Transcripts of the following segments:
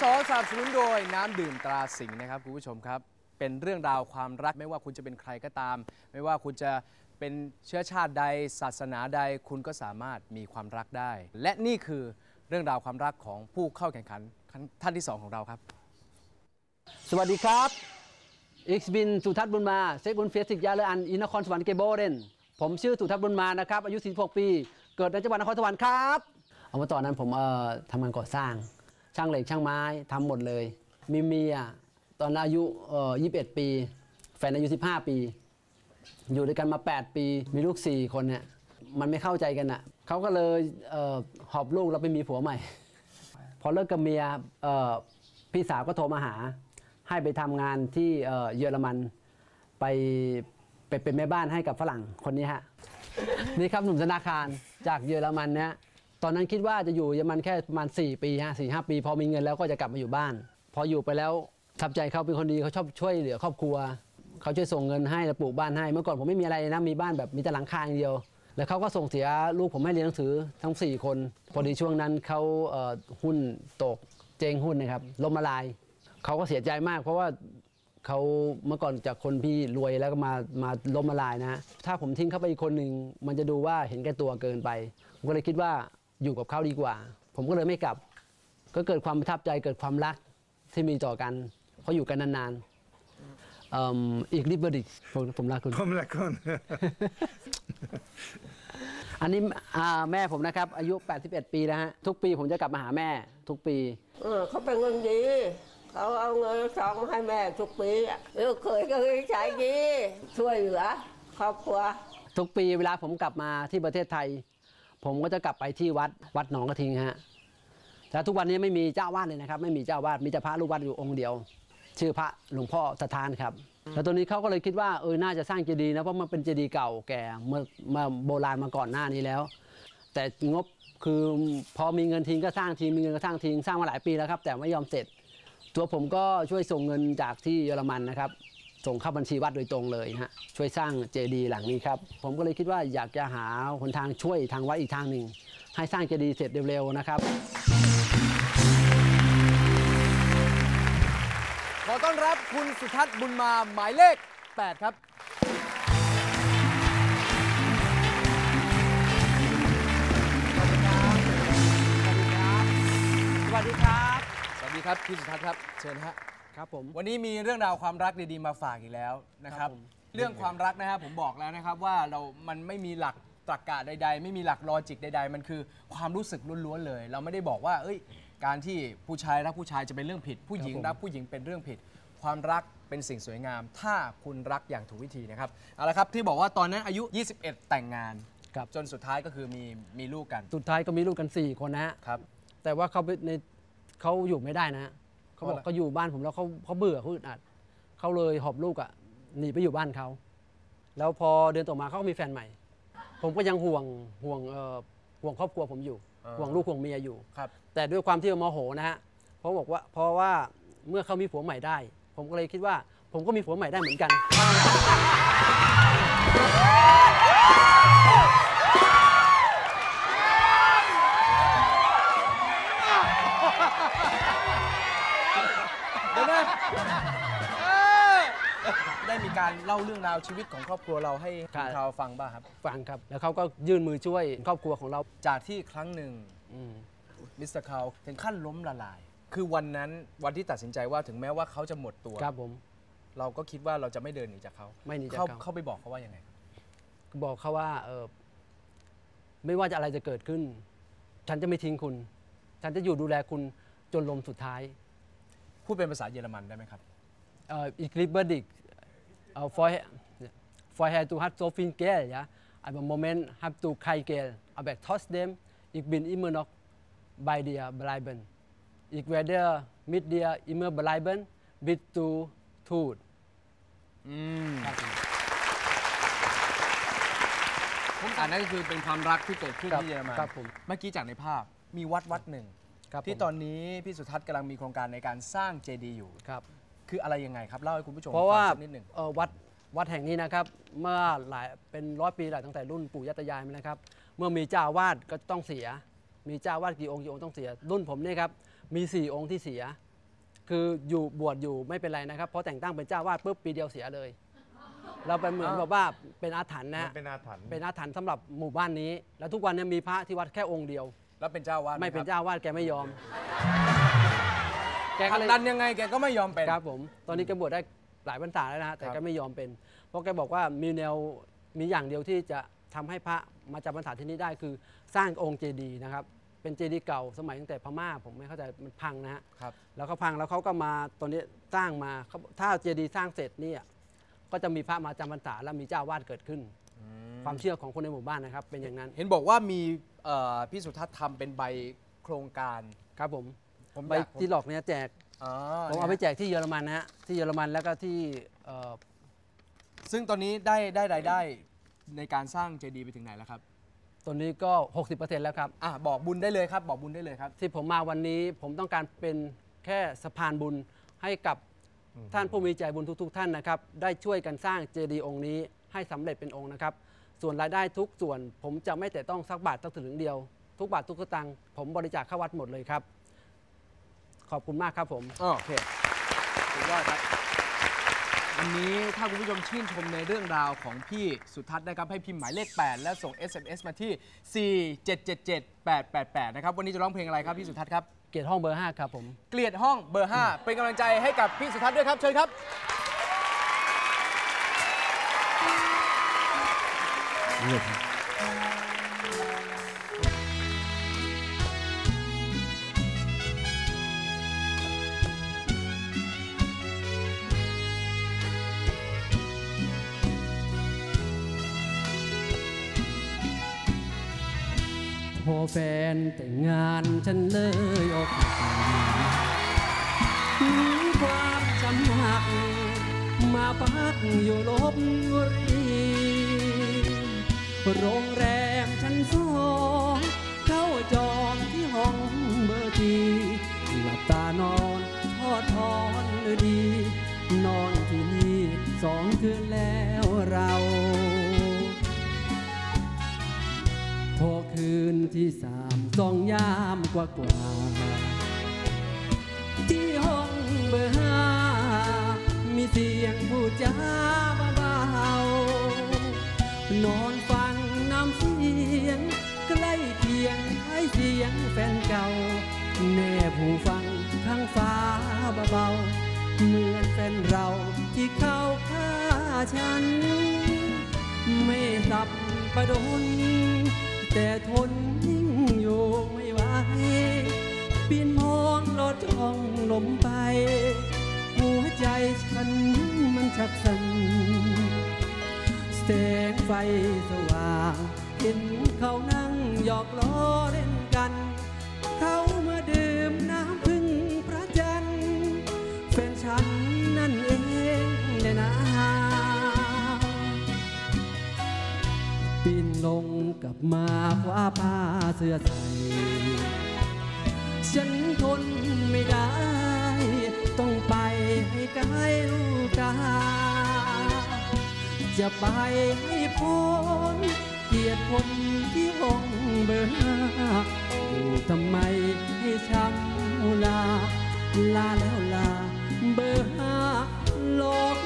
ที่สองสนับสนุนโดยน้ำดื่มตราสิงห์นะครับคุณผู้ชมครับ เป็นเรื่องราวความรักไม่ว่าคุณจะเป็นใครก็ตาม ไม่ว่าคุณจะเป็นเชื้อชาติใดศาสนาใดคุณก็สามารถมีความรักได้ และนี่คือเรื่องราวความรักของผู้เข้าแข่งขันท่านที่สองของเราครับ สวัสดีครับ Ich bin สุทัศน์บุญมาเซกุนเฟียสิกยาเลอันอินครสวรรค์เกโบเรนผมชื่อสุทัศน์บุญมานะครับอายุ46ปี เกิดในจังหวัดนครสวรรค์ครับ เอามาตอนนั้นผมเอ่อทำงานก่อสร้าง ช่างเหล็กช่างไม้ทำหมดเลย มีเมียตอนนั้นอายุเอ่อ21 ปี แฟนอายุ 15 ปี อยู่ด้วยกันมา 8 ปี มีลูก 4 คนเนี่ยมันไม่เข้าใจกันอะเขาก็เลยเอ่อหอบลูกแล้วไปมีผัวใหม่ พอเลิกกับเมียเอ่อพี่สาวก็โทรมาหา ให้ไปทำงานที่เอ่อเยอรมันไปไปเป็นแม่บ้านให้กับฝรั่งคนนี้ฮะนี่ครับหนุ่มธนาคารจากเยอรมันเนี่ย ตอนนั้นคิดว่าจะอยู่เยอรมันแค่ประมาณ 4 ปีฮะสี่ห้าปี พอมีเงินแล้วก็จะกลับมาอยู่บ้าน พออยู่ไปแล้วทับใจเขาเป็นคนดีเขาชอบช่วยเหลือครอบครัวเขาช่วยส่งเงินให้แล้วปลูกบ้านให้ เมื่อก่อนผมไม่มีอะไรนะมีบ้านแบบมีแต่หลังคาอย่างเดียว แล้วเขาก็ส่งเสียลูกผมให้เรียนหนังสือทั้ง 4 คน พอดีช่วงนั้นเขาเหุ้นตกเจงหุ้นนะครับล้มละลายเขาก็เสียใจมาก เพราะว่าเขาเมื่อก่อนจากคนพี่รวยแล้วก็มามาล้มละลายนะถ้าผมทิ้งเขาไปอีกคนหนึ่งมันจะดูว่าเห็นแก่ตัวเกินไป ผมก็เลยคิดว่า อยู่กับเขาดีกว่า ผมก็เลยไม่กลับ ก็เกิดความประทับใจเกิดความรักที่มีต่อกันเขาอยู่กันนานๆเอิ่มอีกลิบเบอร์ดิผมผมรักคุณผมละคน อันนี้อ่าแม่ผมนะครับ อายุ 81 ปีแล้วฮะทุกปีผมจะกลับมาหาแม่ทุกปี เออเขาเป็นคนดี เขาเอาเงินซองมาให้แม่ทุกปีอะลูกเคยก็เคยใช้ดี ช่วยเหลือครอบครัว ทุกปีเวลาผมกลับมาที่ประเทศไทย ผมก็จะกลับไปที่วัดวัดหนองกระทิงฮะแต่ทุกวันนี้ไม่มีเจ้าวาดเลยนะครับ ไม่มีเจ้าวาดมีแต่พระลูกวัดอยู่องค์เดียว ชื่อพระหลวงพ่อสถานครับแล้วตัวนี้เขาก็เลยคิดว่าเออน่าจะสร้างเจดีย์นะเพราะมันเป็นเจดีย์เก่าแก่เมื่อเมื่อโบราณมาก่อนหน้านี้แล้ว แต่งบคือพอมีเงินทิ้งก็สร้างทีมีเงินก็สร้างทิ้งสร้างมาหลายปีแล้วครับ แต่ไม่ยอมเสร็จ ตัวผมก็ช่วยส่งเงินจากที่เยอรมันนะครับ ส่งเข้าบัญชีวัดโดยตรงเลยฮะช่วยสร้างเจดีย์หลังนี้ครับ ผมก็เลยคิดว่าอยากจะหาหนทางช่วยทางวัดอีกทางหนึ่งให้สร้างเจดีย์เสร็จเร็วๆนะครับ ขอต้อนรับคุณสุทัศน์บุญมาหมายเลข 8 ครับ สวัสดีครับ สวัสดีครับพี่สุทัศน์ครับ เชิญฮะ ครับผม วันนี้มีเรื่องราวความรักดีๆมาฝากอีกแล้วนะครับ ครับผม เรื่องความรักนะครับผมบอกแล้วนะครับว่าเรามันไม่มีหลักตรรกะใด ๆ ไม่มีหลักลอจิกใด ๆ มันคือความรู้สึกล้วนๆเลย เราไม่ได้บอกว่า เอ้ย การที่ผู้ชายรักผู้ชายจะเป็นเรื่องผิด ผู้หญิงรักผู้หญิงเป็นเรื่องผิด ความรักเป็นสิ่งสวยงาม ถ้าคุณรักอย่างถูกวิธีนะครับเอาละครับที่บอกว่าตอนนั้นอายุ 21 แต่งงานครับ จนสุดท้ายก็คือมีมีลูกกันสุดท้ายก็มีลูกกัน 4 คนนะฮะ ครับ แต่ว่าเขาไปในเขาอยู่ไม่ได้นะฮะ เขาบอกเพราะอะไรเขาอยู่บ้านผมแล้วเขาเขาเบื่อเขาอึดอัดเขาเลยหอบลูกอะหนีไปอยู่บ้านเขา แล้วพอเดือนต่อมาเขาก็มีแฟนใหม่ ผมก็ยังห่วงห่วงเอ่อห่วงครอบครัวผมอยู่ ห่วงลูกห่วงเมียอยู่ ครับ แต่ด้วยความที่โมโหนะฮะเพราะบอกว่าเพราะว่าเมื่อเขามีผัวใหม่ได้ ผมก็เลยคิดว่า ผมก็มีผัวใหม่ได้เหมือนกัน การเล่าเรื่องราวชีวิตของครอบครัวเราให้ครัคุบณทาวฟังบ้างครับ ฟังครับ แล้วเขาก็ยื่นมือช่วยครอบครัวของเราจากที่ครั้งหนึ่งอืมมิสเตอร์คาวถึงขั้นล้มละลาย คือวันนั้นวันที่ตัดสินใจว่าถึงแม้ว่าเขาจะหมดตัว ครับผม เราก็คิดว่าเราจะไม่เดินหนีจากเขาไม่หนีจากเขา เขาเขาไปบอกเขาว่ายังไงครับบอกเขาว่าเออไม่ว่าจะอะไรจะเกิดขึ้น ฉันจะไม่ทิ้งคุณ ฉันจะอยู่ดูแลคุณจนลมสุดท้าย พูดเป็นภาษาเยอรมันได้ไหมครับ เอ่ออีกลิบเบอร์ดิก เอ่อ for for her to have so viel Geld ja aber Moment have to kein Geld aber trotzdem ich bin immer noch bei dir bleiben ich werde mit dir immer bleiben bis du tut อืมครับผมอันนั้นก็คือเป็นความรักที่เกิดขึ้นครับที่เยอรมันครับผม เมื่อกี้จากในภาพมีวัดวัดหนึ่ง ครับที่ผมตอนนี้พี่สุทัศน์กำลังมีโครงการในการสร้างเจดีย์อยู่ ครับ คืออะไรยังไงครับเล่าให้คุณผู้ชมเพราะว่าฟังสักนิดหนึ่ง เอ่อวัดวัดแห่งนี้นะครับ เมื่อหลายเป็นร้อยปีหลายตั้งแต่รุ่นปู่ย่าตายายมานะครับ เมื่อมีเจ้าอาวาดก็ต้องเสีย มีเจ้าอาวาดกี่องค์กี่องค์ต้องเสีย รุ่นผมเนี่ยครับมี4องค์ที่เสีย คืออยู่บวชอยู่ไม่เป็นไรนะครับเพราะแต่งตั้งเป็นเจ้าวาดปุ๊บปีเดียวเสียเลย เราเป็นเหมือนอ้าว แบบว่าเป็นอาถรรพ์มันะนเป็นอาถรรพ์เป็นอาถรรพ์สำหรับหมู่บ้านนี้ แล้วทุกวันเนี้มีพระที่วัดแค่องค์เดียว แล้วเป็นเจ้าวาดหไม่เป็นครับเจ้าวาดแกไม่ยอม แกผก็ลักเลยดันยังไงแกก็ไม่ยอมเป็น ครับผม ตอนนี้แกบวชได้หลายพรรษาแล้วนะฮะแต่ครับแกไม่ยอมเป็น เพราะแกบอกว่ามีแนวมีอย่างเดียวที่จะทำให้พระมาจำพรรษาที่นี่ได้คือสร้างองค์เจดีย์นะครับ เป็นเจดีย์เก่าสมัยตั้งแต่พม่าผมไม่เข้าใจมันพังนะฮะ ครับ แล้วเขาพังแล้วเขาก็มาตอนนี้สร้างมาเขาถ้าเจดีย์สร้างเสร็จเนี่ยก็จะมีพระมาจำพรรษาและมีเจ้าวาดเกิดขึ้น ความเชื่อของคนในหมู่บ้านนะครับ เป็นอย่างนั้นเห็นบอกว่ามีเอ่อพี่สุทัศน์ทำเป็นใบโครงการ ครับผม ผมใบอยากที่หลอกเนี่ยแจก อ๋อผมเอาไปแจกที่เยอรมันนะฮะ ที่เยอรมันแล้วก็ที่เอ่อซึ่งตอนนี้ได้ได้รายได้ในการสร้างเจดีย์ไปถึงไหนแล้วครับตัวนี้ก็ 60%แล้วครับ อะบอกบุญได้เลยครับ บอกบุญได้เลยครับ ที่ผมมาวันนี้ผมต้องการเป็นแค่สะพานบุญให้กับท่านผู้มีใจบุญทุก ๆ ท่านนะครับ ได้ช่วยกันสร้างเจดีย์องค์นี้ให้สำเร็จเป็นองค์นะครับ ส่วนรายได้ทุกส่วน ผมจะไม่แต่ต้องสักบาทสักถึงเดียว ทุกบาททุกสตางค์ผมบริจาคเข้าวัดหมดเลยครับ ขอบคุณมากครับผมโอเคสุดยอดครับวันนี้ถ้าคุณผู้ชมชื่นชมในเรื่องราวของพี่สุทัศน์นะครับ ให้พิมพ์หมายเลข 8 และส่ง SMS มาที่ 4777888 นะครับ วันนี้จะร้องเพลงอะไรครับพี่สุทัศน์ครับ เกียรติห้องเบอร์ 5 ครับผม เกลียดห้องเบอร์ 5 เป็นกำลังใจให้กับพี่สุทัศน์ด้วยครับ เชิญครับ พอแฟนแต่งงานฉันเลยออกถึงความจำหัก มาพักอยู่ลบบุรีโรงแรมชั้นสองเข้าจองที่ห้องเบอร์ทีหลับตานอนทอดทอนดี นอนที่นี่สองคืนแล้วเรา คืนที่สามสองยามกว่ากว่า ที่ห้องเบอร์ห้ามีเสียงผู้จาเบาๆนอนฟังน้ำเสียง ใกล้เคียงให้เสียงแฟนเก่า แน่ผู้ฟังข้างฟ้าเบาๆเหมือนแฟนเราที่เข้าฆ่าฉัน ไม่สับประดน แต่ทนยิ่งอยู่ไม่ไหวปีนมองรถช่องลมไป หัวใจฉันมันชักสั่นแสงไฟสว่าง เห็นเขานั่งหยอกล้อเล่น ลงกลับมาคว้าผ้าเสื้อใส่ ฉันทนไม่ได้ ต้องไปให้ไกลลูกกาจะไปให้พ้นเกียรติคนที่ห้องเบอร์ห้าอยู่ทำไมให้ช้ำลา ลาแล้วลาเบอร์ห้าหลอก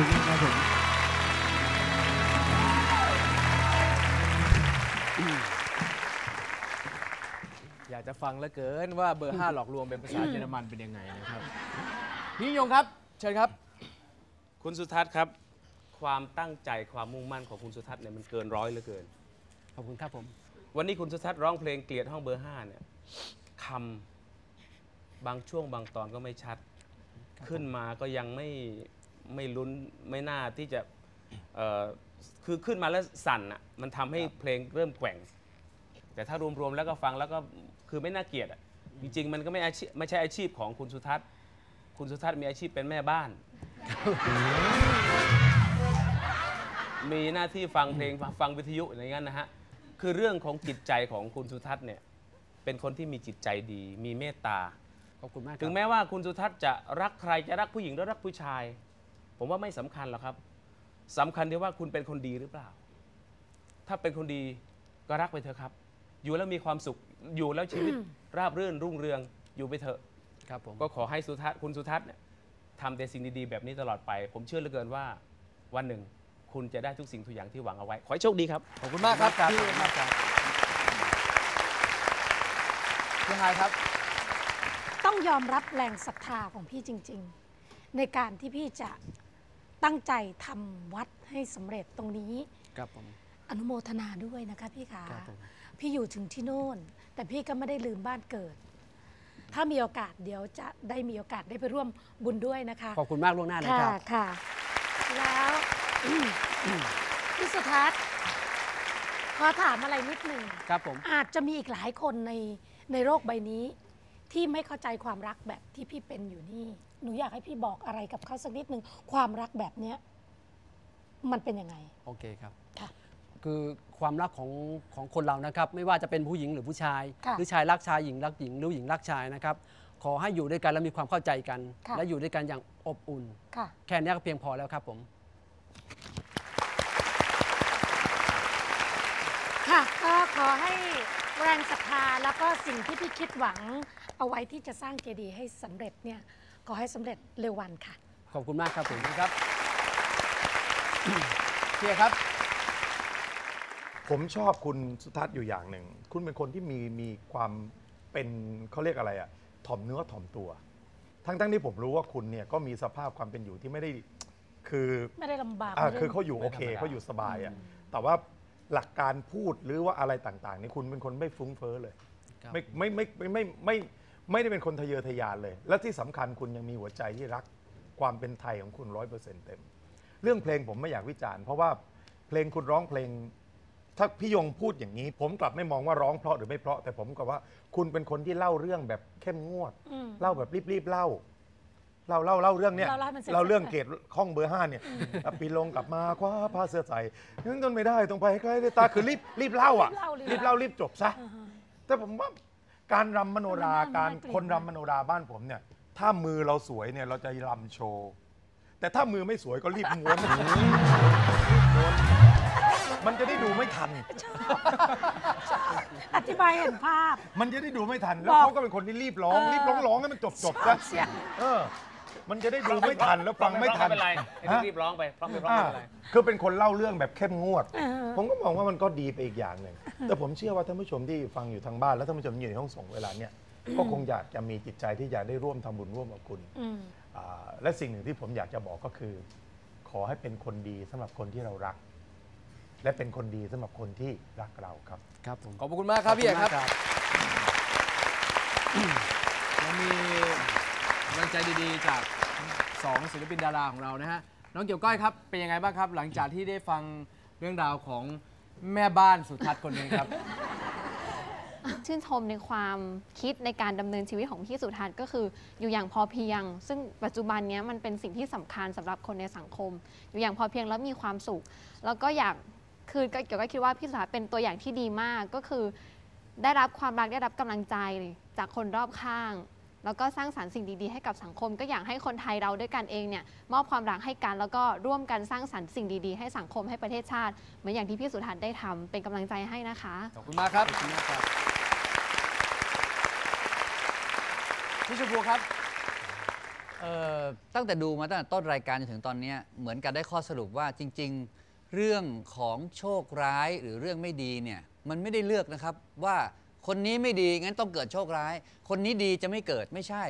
คุณมากครับผมอยากจะฟังเหลือเกินว่าเบอร์ 5 หลอกลวงเป็นภาษาเยอรมันเป็นยังไงนะครับ พี่ยงครับ เชิญครับ คุณสุทัศน์ครับ ความตั้งใจความมุ่งมั่นของคุณสุทัศน์เนี่ยมันเกินร้อยเหลือเกิน ขอบคุณครับผม วันนี้คุณสุทัศน์ร้องเพลงเกลียดห้องเบอร์ห้าเนี่ยคำบางช่วงบางตอนก็ไม่ชัด ขึ้นมาก็ยังไม่ ไม่ลุ้นไม่น่าที่จะเอ่อคือขึ้นมาแล้วสั่นอะมันทำให้เพลงเริ่มแกว่ง แต่ถ้ารวมๆแล้วก็ฟังแล้วก็คือไม่น่าเกลียดอะจริงๆ มันก็ไม่อาชีพไม่ใช่อาชีพของคุณสุทัศน์ คุณสุทัศน์มีอาชีพเป็นแม่บ้าน มีหน้าที่ฟังเพลงฟังวิทยุอย่างนั้นนะฮะคือเรื่องของจิตใจของคุณสุทัศน์เนี่ยเป็นคนที่มีจิตใจดี มีเมตตา ขอบคุณมากคถึรับงแม้ว่าคุณสุทัศน์จะรักใครจะรักผู้หญิงหรือรักผู้ชาย ผมว่าไม่สำคัญหรอกครับสำคัญที่ว่าคุณเป็นคนดีหรือเปล่า ถ้าเป็นคนดีก็รักไปเถอะครับ อยู่แล้วมีความสุขอยู่แล้วชีวิตราบรื่นรุ่งเรืองอยู่ไปเถอะครับผมก็ขอให้สุทัศน์คุณสุทัศน์เนี่ยทำแต่สิ่งดีๆแบบนี้ตลอดไป ผมเชื่อเหลือเกินว่าวันหนึ่งคุณจะได้ทุกสิ่งทุกอย่างที่หวังเอาไว้ ขอให้โชคดีครับ ขอบคุณมากครับพี่ครับพี่ฮายครับ ต้องยอมรับแรงศรัทธาของพี่จริง ๆ ในการที่พี่จะ ตั้งใจทำวัดให้สำเร็จตรงนี้ ครับผมอนุโมทนาด้วยนะคะพี่ขาครับผม พี่อยู่ถึงที่โน่น แต่พี่ก็ไม่ได้ลืมบ้านเกิด ถ้ามีโอกาสเดี๋ยวจะได้มีโอกาสได้ไปร่วมบุญด้วยนะคะ ขอบคุณมากล่วงหน้านะค่ะครับ ค่ะ แล้ว พี่สุทัศน์ขอถามอะไรนิดหนึ่ง ครับผม อาจจะมีอีกหลายคนในในโลกใบนี้ ที่ไม่เข้าใจความรักแบบที่พี่เป็นอยู่นี่ หนูอยากให้พี่บอกอะไรกับเขาสักนิดหนึ่งความรักแบบเนี้ยมันเป็นยังไง โอเคครับ ค่ะ คือความรักของของคนเรานะครับ ไม่ว่าจะเป็นผู้หญิงหรือผู้ชาย ค่ะหรือชายรักชายหญิงรักหญิงหรือหญิงรักชายนะครับ ขอให้อยู่ด้วยกันและมีความเข้าใจกัน ค่ะ และอยู่ด้วยกันอย่างอบอุ่น ค่ะ แค่นี้ก็เพียงพอแล้วครับผม ค่ะก็ขอให้แรงศรัทธาแล้วก็สิ่งที่พี่คิดหวัง เอาไว้ที่จะสร้างเจดีย์ให้สำเร็จเนี่ย ขอให้สำเร็จเร็ววันค่ะ ขอบคุณมากครับผมครับเพียครับ ผมชอบคุณสุทัศน์อยู่อย่างหนึ่ง คุณเป็นคนที่มีมีความเป็นเขาเรียกอะไรอะถ่อมเนื้อถ่อมตัว ทั้งทั้งที่ผมรู้ว่าคุณเนี่ยก็มีสภาพความเป็นอยู่ที่ไม่ได้คือไม่ได้ลำบากอ่าไม่ได้ คือเขาอยู่ไม่โอเคธรรมดา เขาอยู่สบายอะแต่ว่าหลักการพูดหรือว่าอะไรต่างๆนี่คุณเป็นคนไม่ฟุ้งเฟ้อเลย ครับ ไม่ไม่ไม่ไม่ไม่ไม่ไม่ ได้เป็นคนทะเยอทะยานเลย และที่สำคัญคุณยังมีหัวใจที่รักความเป็นไทยของคุณร้อยเปอร์เซ็นต์เต็ม เรื่องเพลงผมไม่อยากวิจารณ์ เพราะว่าเพลงคุณร้องเพลง ถ้าพี่ยงพูดอย่างนี้ ผมกลับไม่มองว่าร้องเพราะหรือไม่เพราะแต่ผมกับว่าคุณเป็นคนที่เล่าเรื่องแบบเข้มงวดอืมเล่าแบบรีบๆเล่าเล่าเล่าเล่าเรื่องเนี้ยเล่าเล่าให้มันเสร็จเราเรื่องเกตข้องเบอร์ห้าเนี่ยอะปีลงกลับมาคว้าผ้าเสื้อใส่นั่นต้นไม่ได้ต้องไปใกล้เลยตาคือรีบรีบเล่าอะรีบเล่ารีรีบบเล่าเล่ารีบจบซะแต่ผมว่า การรำมโนรามันน่าการน่าเกลียดคนรำมโนราบ้านผมเนี่ย ถ้ามือเราสวยเนี่ยเราจะรำโชว์ แต่ถ้ามือไม่สวยก็รีบม้วนมันจะได้ดูไม่ทัน อธิบายเห็นภาพ มันจะได้ดูไม่ทัน แล้วบอก เขาก็เป็นคนที่รีบร้องเออรีบร้องร้องให้มันจบจบๆซะเสียงเออ มันจะได้ดูไม่ทันแล้วฟังไม่ทัน ไม่เป็นไรไอ้ที่รีบร้องไปร้องไปร้องอ่าไม่เป็นไร คือเป็นคนเล่าเรื่องแบบเข้มงวดเออผมก็มองว่ามันก็ดีไปอีกอย่างหนึ่ง แต่ผมเชื่อว่าท่านผู้ชมที่ฟังอยู่ทางบ้าน และท่านผู้ชมที่อยู่ในห้องส่งเวลาเนี่ยก็คงอยากจะมีจิตใจที่อยากได้ร่วมทำบุญร่วมกับคุณอืมอ่าและสิ่งหนึ่งที่ผมอยากจะบอกก็คือ ขอให้เป็นคนดีสำหรับคนที่เรารัก และเป็นคนดีสำหรับคนที่รักเราครับ ครับผมขอบคุณมากครับพี่เอกครับขณมากเรามีกำลังใจดีๆจาก สองศิลปินดาราของเรานะฮะน้องเกี่ยวก้อยครับเป็นยังไงบ้างครับ หลังจากที่ได้ฟังเรื่องราวของแม่บ้านสุทัศน์คนหนึงครับ ชื่นชมในความคิดในการดำเนินชีวิตของพี่สุทัศน์ก็คืออยู่อย่างพอเพียง ซึ่งปัจจุบันเนี้ยมันเป็นสิ่งที่สำคัญสำหรับคนในสังคม อยู่อย่างพอเพียงแล้วมีความสุข แล้วก็อยากคือก็เกี่ยวก็คิดว่าพี่สุทัศน์เป็นตัวอย่างที่ดีมากก็คือ ได้รับความรักได้รับกำลังใจจากคนรอบข้าง แล้วก็สร้างสารรค์สิ่งดีๆให้กับสังคม ก็อยากให้คนไทยเราด้วยกันเองเนี่ยมอบความรักให้กันแล้วก็ร่วมกันสร้างสรรค์สิ่งดีๆ ให้สังคมให้ประเทศชาติเหมือนอย่างที่พี่สุทัศน์ได้ทำเป็นกำลังใจให้นะคะ ขอบคุณมากครับพี่ชมพูครับเอ่อตั้งแต่ดูมาตั้งแต่ต้นรายการจนถึงตอนเนี้ยเหมือนกันได้ข้อสรุปว่าจริง ๆ เรื่องของโชคร้ายหรือเรื่องไม่ดีเนี่ยมันไม่ได้เลือกนะครับว่า คนนี้ไม่ดีงั้นต้องเกิดโชคร้าย คนนี้ดีจะไม่เกิดไม่ใช่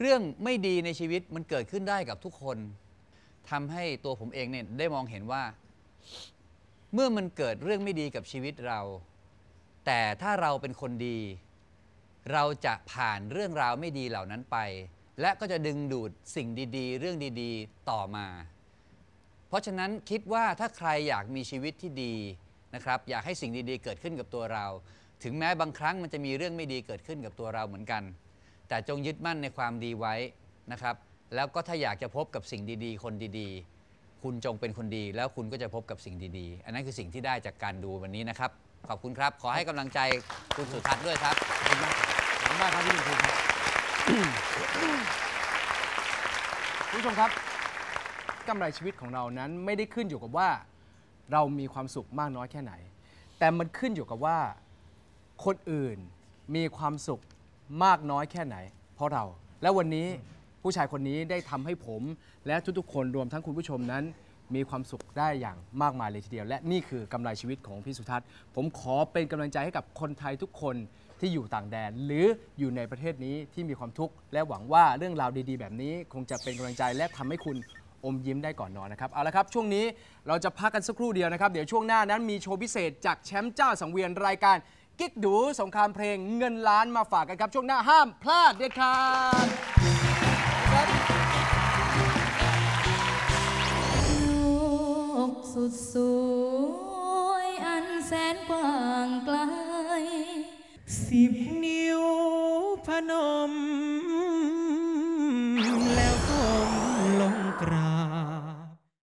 เรื่องไม่ดีในชีวิตมันเกิดขึ้นได้กับทุกคนทำให้ตัวผมเองเนี่ยได้มองเห็นว่า เมื่อมันเกิดเรื่องไม่ดีกับชีวิตเรา แต่ถ้าเราเป็นคนดี เราจะผ่านเรื่องราวไม่ดีเหล่านั้นไป และก็จะดึงดูดสิ่งดีๆ เรื่องดีๆต่อมา เพราะฉะนั้นคิดว่าถ้าใครอยากมีชีวิตที่ดีนะครับอยากให้สิ่งดีๆ เกิดขึ้นกับตัวเรา ถึงแม้บางครั้งมันจะมีเรื่องไม่ดีเกิดขึ้นกับตัวเราเหมือนกัน แต่จงยึดมั่นในความดีไว้นะครับ แล้วก็ถ้าอยากจะพบกับสิ่งดีๆ คนดีๆ คุณจงเป็นคนดี แล้วคุณก็จะพบกับสิ่งดีๆ อันนั้นคือสิ่งที่ได้จากการดูวันนี้นะครับ ขอบคุณครับ ขอให้กำลังใจคุณสุทัศน์ด้วยครับ ขอบคุณมากขอบคุณมากครับพี่ชมพูครับคุณผู้ชมครับกำไรชีวิตของเรานั้นไม่ได้ขึ้นอยู่กับว่า เรามีความสุขมากน้อยแค่ไหน แต่มันขึ้นอยู่กับว่า คนอื่นมีความสุขมากน้อยแค่ไหน เพราะเรา และวันนี้ผู้ชายคนนี้ได้ทำให้ผม และทุกๆคนรวมทั้งคุณผู้ชมนั้น มีความสุขได้อย่างมากมายเลยทีเดียว และนี่คือกำไรชีวิตของพี่สุทัศน์ ผมขอเป็นกำลังใจให้กับคนไทยทุกคนที่อยู่ต่างแดน หรืออยู่ในประเทศนี้ที่มีความทุกข์และหวังว่าเรื่องราวดี ๆ แบบนี้ คงจะเป็นกำลังใจและทำให้คุณอมยิ้มได้ก่อนนอนนะครับเอาละครับ ช่วงนี้เราจะพักกันสักครู่เดียวนะครับ เดี๋ยวช่วงหน้านั้นมีโชว์พิเศษจากแชมป์เจ้าสังเวียนรายการ กิ๊กดูสงครามเพลงเงินล้านมาฝากกันครับ ช่วงหน้าห้ามพลาดเด็ดขาดครับโลกสุดสวยอันแสนกว้างไกลสิบนิ้วพนม